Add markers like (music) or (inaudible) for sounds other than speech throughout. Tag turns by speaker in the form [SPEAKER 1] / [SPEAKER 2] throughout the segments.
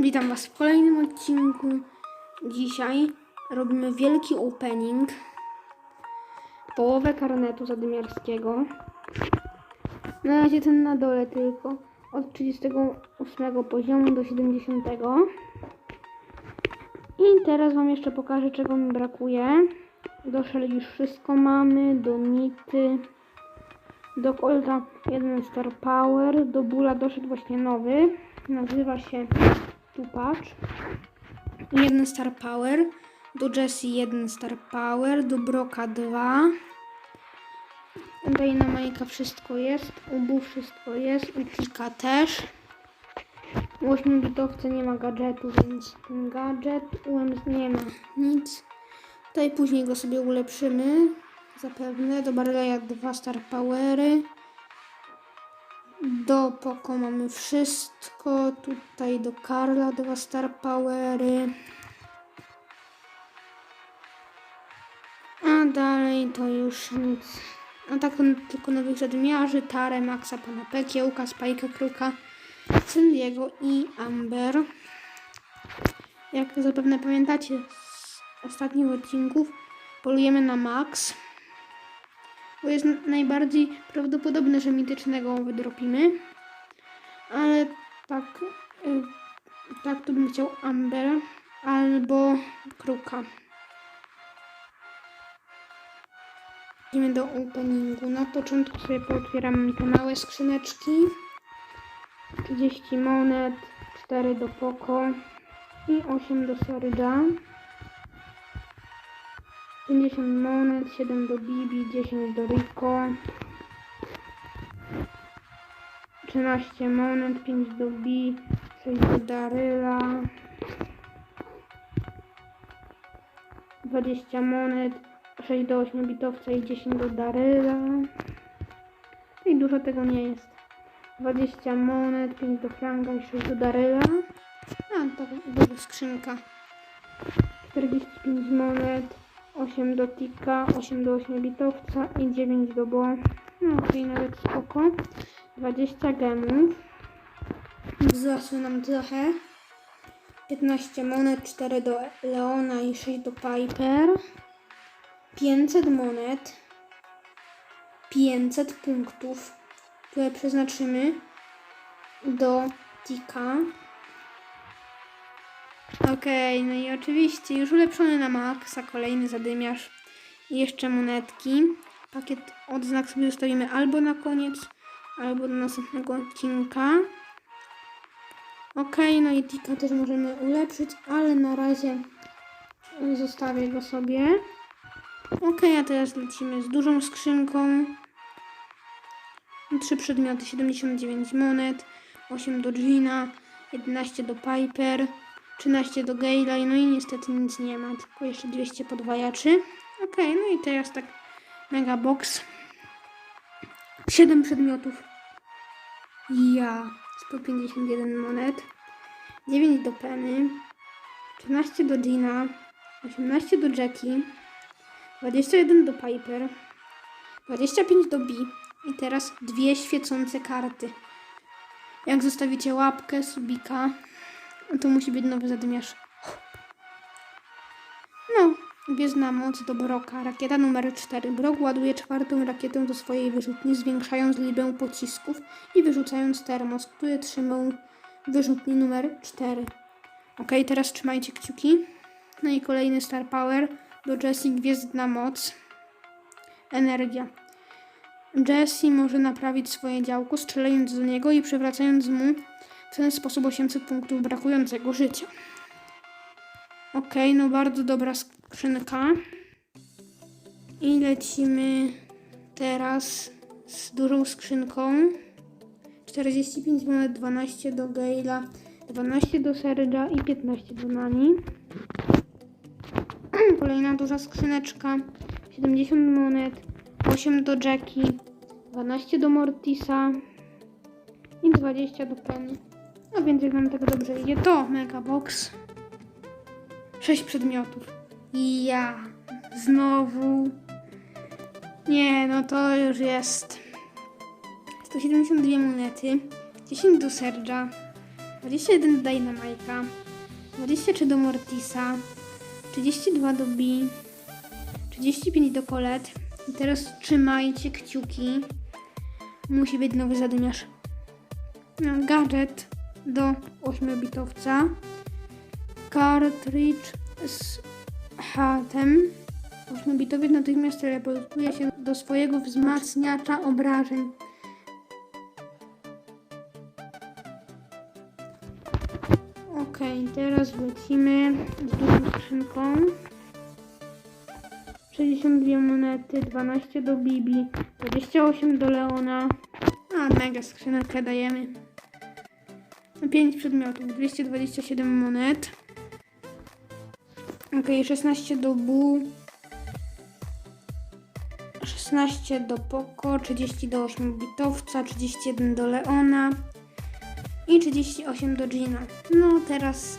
[SPEAKER 1] Witam Was w kolejnym odcinku. Dzisiaj robimy wielki opening. Połowę karnetu zadymiarskiego. Na razie ten na dole tylko. Od 38 poziomu do 70. I teraz Wam jeszcze pokażę czego mi brakuje. Do Shelly już wszystko mamy. Do Nity. Do Colta jeden Star Power. Do Bula doszedł właśnie nowy. Nazywa się Tupacz. Jeden Star Power. Do Jessie jeden Star Power. Do Broka dwa. U Dynamite'a wszystko jest. U Bu wszystko jest. U Tika też. U 8 bitowca nie ma gadżetu, więc ten gadżet. U nie ma nic. Tutaj później go sobie ulepszymy. Zapewne. Do Barleya dwa Star Powery. Do Poko mamy wszystko. Tutaj do Karla dwa Star Powery. A dalej to już nic. A tak tylko nowych zadymiarzy. Tarę, Maxa, Pana P, Kiełka, Spajka, Kruka, Cindiego i Amber. Jak zapewne pamiętacie z ostatnich odcinków, polujemy na Max. Bo jest najbardziej prawdopodobne, że mitycznego wydropimy. Ale tak, y, tak to bym chciał Amber albo Kruka. Idziemy do openingu. Na początku sobie pootwieram te małe skrzyneczki. 30 monet, 4 do Poco i 8 do Serge'a. 50 monet, 7 do Bibi, 10 do Rico. 13 monet, 5 do B, 6 do Daryla. 20 monet, 6 do 8 bitowca i 10 do Daryla. I dużo tego nie jest. 20 monet, 5 do Franka i 6 do Daryla. A, to duża skrzynka. 45 monet, 8 do Tika, 8 do 8 bitowca i 9 do Bo. No okej, nawet spoko. 20 gemów. Wzrosły nam trochę. 15 monet, 4 do Leona i 6 do Piper. 500 monet. 500 punktów, które przeznaczymy do Tika. Okej, no i oczywiście już ulepszony na maksa, kolejny zadymiarz i jeszcze monetki. Pakiet odznak sobie zostawimy albo na koniec, albo do następnego odcinka. Okej, no i Tika też możemy ulepszyć, ale na razie zostawię go sobie. Okej, a teraz lecimy z dużą skrzynką. Trzy przedmioty, 79 monet, 8 do Gina, 11 do Piper, 13 do Gale'a, no i niestety nic nie ma, tylko jeszcze 200 podwajaczy. Okej, no i teraz tak mega box. 7 przedmiotów. Ja, 151 monet, 9 do Penny, 13 do Gina, 18 do Jackie, 21 do Piper, 25 do B i teraz dwie świecące karty. Jak zostawicie łapkę, subika, to musi być nowy zadymiarz. No, gwiezdna moc do Broka. Rakieta numer 4. Brok ładuje czwartą rakietę do swojej wyrzutni, zwiększając liczbę pocisków i wyrzucając termos, który trzymał wyrzutni numer 4. Ok, teraz trzymajcie kciuki. No i kolejny Star Power do Jessie Gwiezdna Moc. Energia. Jessie może naprawić swoje działko, strzelając do niego i przywracając mu w ten sposób 800 punktów brakującego życia. Ok, no bardzo dobra skrzynka. I lecimy teraz z dużą skrzynką. 45 monet, 12 do Gale'a, 12 do Serge'a i 15 do Nani. (clears throat) Kolejna duża skrzyneczka. 70 monet, 8 do Jackie, 12 do Mortisa i 20 do Penny. No więc nam tego dobrze idzie, to Mega Box. 6 przedmiotów. I ja znowu. Nie, no to już jest 172 monety, 10 do Serge'a, 21 do Dynamite'a, 23 do Mortisa, 32 do B, 35 do Colette. I teraz trzymajcie kciuki. Musi być nowy zadymiarz. No, Gadżet do 8-bitowca. Cartridge z hatem. 8-bitowiec natychmiast teleportuje się do swojego wzmacniacza obrażeń. Okej, teraz lecimy z dużą skrzynką. 62 monety, 12 do Bibi, 28 do Leona. A, mega skrzynkę dajemy. 5 przedmiotów, 227 monet. Okej, 16 do Bu. 16 do Poco, 30 do 8 bitowca, 31 do Leona i 38 do Gina. No teraz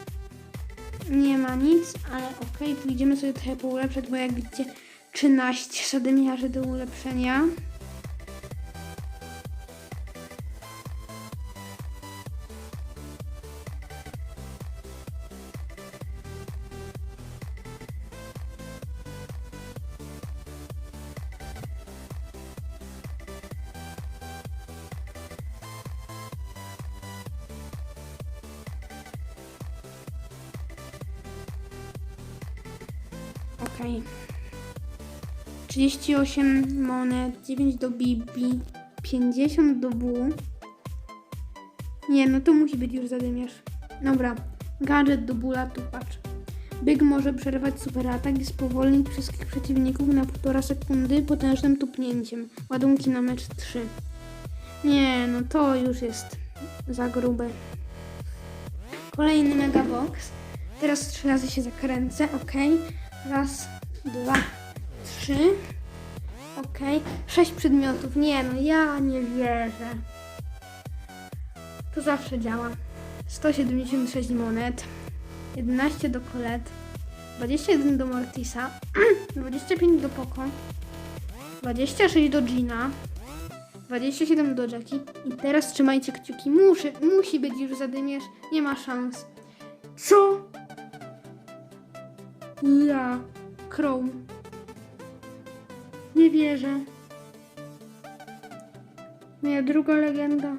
[SPEAKER 1] nie ma nic, ale okej, tu idziemy sobie trochę poulepszać, bo jak widzicie 13 sadymiarzy do ulepszenia. Okej. 38 monet, 9 do Bibi, 50 do Bu. Nie, no to musi być już zadymiarz. Dobra, gadżet do Bula, tu patrz. Byk może przerwać super atak i spowolnić wszystkich przeciwników na 1,5 sekundy potężnym tupnięciem. Ładunki na mecz 3. Nie, no to już jest za grube. Kolejny megabox. Teraz trzy razy się zakręcę, ok. Raz, dwa, trzy. Okej. Sześć przedmiotów. Nie no, ja nie wierzę. To zawsze działa. 176 monet. 11 do Colette. 21 do Mortisa. (clears throat) 25 do Poco. 26 do Gina. 27 do Jackie. I teraz trzymajcie kciuki. Musi, musi być już zadymiarz. Nie ma szans. Co? Ja. Crow. Nie wierzę. Moja druga legenda.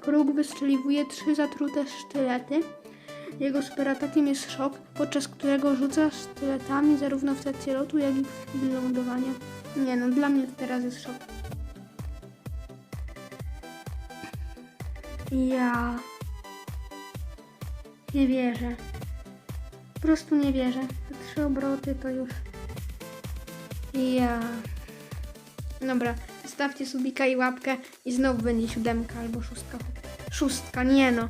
[SPEAKER 1] Kruk wystrzeliwuje trzy zatrute sztylety. Jego superatakiem jest szok, podczas którego rzuca sztyletami zarówno w trakcie lotu, jak i w chwili lądowania. Nie no, dla mnie teraz jest szok. Ja... Nie wierzę. Po prostu nie wierzę. Te trzy obroty to już... Ja... Dobra, zostawcie subika i łapkę i znowu będzie siódemka albo szóstka. Szóstka, nie no.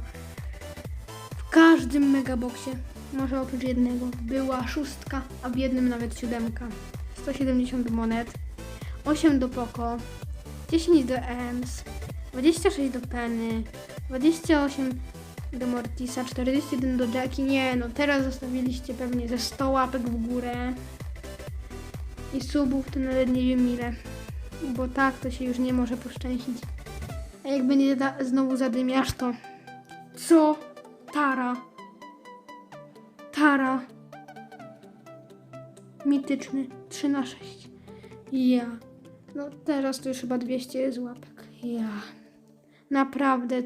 [SPEAKER 1] W każdym megaboxie, może oprócz jednego, była szóstka, a w jednym nawet siódemka. 170 monet, 8 do Poco, 10 do Ems, 26 do Penny, 28 do Mortisa, 41 do Jackie. Nie no, teraz zostawiliście pewnie ze 100 łapek w górę. I subów to nawet nie wiem ile. Bo tak to się już nie może poszczęścić. A jak będzie da- znowu zadymiarz, to... Co? Tara. Tara. Mityczny. 3 na 6. Ja. No teraz to już chyba 200 jest łapek. Ja. Naprawdę.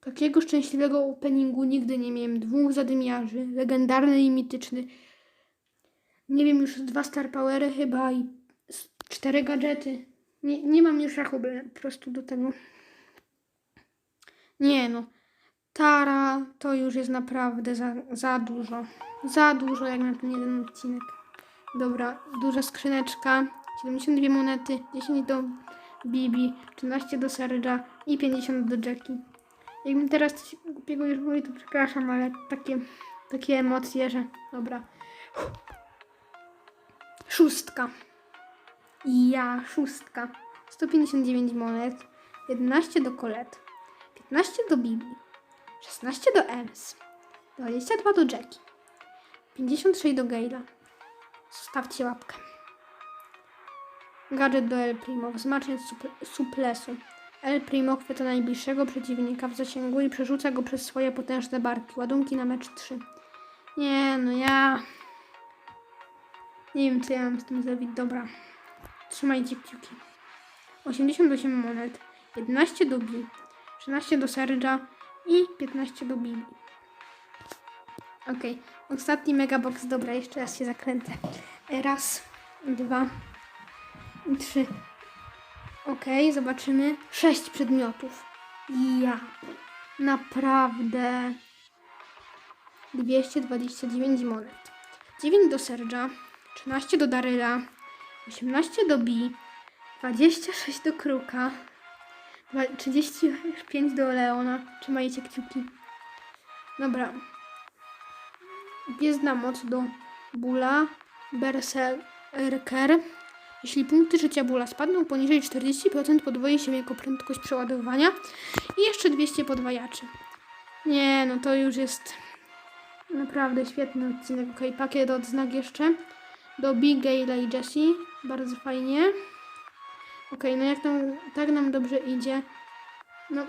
[SPEAKER 1] Takiego szczęśliwego openingu nigdy nie miałem. Dwóch zadymiarzy. Legendarny i mityczny. Nie wiem, już dwa Star Powery chyba i cztery gadżety. Nie, nie mam już rachuby po prostu do tego. Nie no. Tara to już jest naprawdę za, za dużo. Za dużo jak na ten jeden odcinek. Dobra, duża skrzyneczka. 72 monety, 10 do Bibi, 13 do Serge'a i 50 do Jackie. Jakbym teraz coś głupiego już mówił, to przepraszam, ale takie, takie emocje, że... Dobra. Szóstka. Ja, szóstka. 159 monet, 11 do Colette, 15 do Bibi, 16 do Ems, 22 do Jackie, 56 do Gale'a. Zostawcie łapkę. Gadżet do El Primo, wzmacniacz suple- suplesu. El Primo chwyta najbliższego przeciwnika w zasięgu i przerzuca go przez swoje potężne barki. Ładunki na mecz 3. Nie, no ja... Nie wiem, co ja mam z tym zrobić. Dobra. Trzymajcie kciuki. 88 monet, 11 do Bi, 13 do Serge'a i 15 do Bibi. Okej, ostatni megabox. Dobra, jeszcze raz się zakręcę. Raz, dwa, trzy. Okej, zobaczymy. Sześć przedmiotów. Ja. Naprawdę. 229 monet. 9 do Serge'a, 13 do Daryla, 18 do Bi, 26 do Kruka, dwa- 35 do Leona. Trzymajcie kciuki. Dobra. Gwiezdna moc do Bula, Berserker. Jeśli punkty życia Bula spadną poniżej 40%, podwoi się jego prędkość przeładowania i jeszcze 200 podwajaczy. Nie, no to już jest naprawdę świetny odcinek. Ok, pakiet odznak jeszcze do Big Gayla i Jessie. Bardzo fajnie. Ok, no jak nam, tak nam dobrze idzie. No,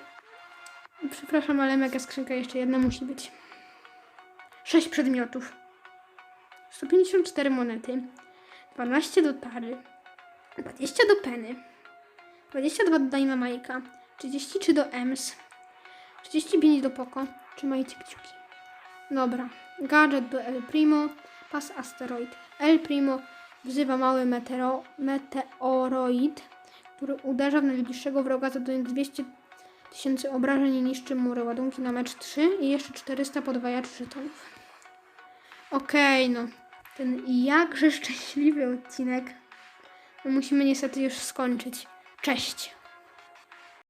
[SPEAKER 1] przepraszam, ale mega skrzynka jeszcze jedna musi być. 6 przedmiotów. 154 monety. 12 do Tary. 20 do Penny. 22 do Dynamite'a. 33 do Ems. 35 do Poco. Trzymajcie kciuki. Dobra. Gadżet do El Primo. Pas asteroid. El Primo wzywa mały metero, meteoroid, który uderza w najbliższego wroga, zadając 200 tysięcy obrażeń i niszczy mury. Ładunki na mecz 3 i jeszcze 400 podwajaczy żetonów. Okej, no. Ten jakże szczęśliwy odcinek. Musimy niestety już skończyć. Cześć.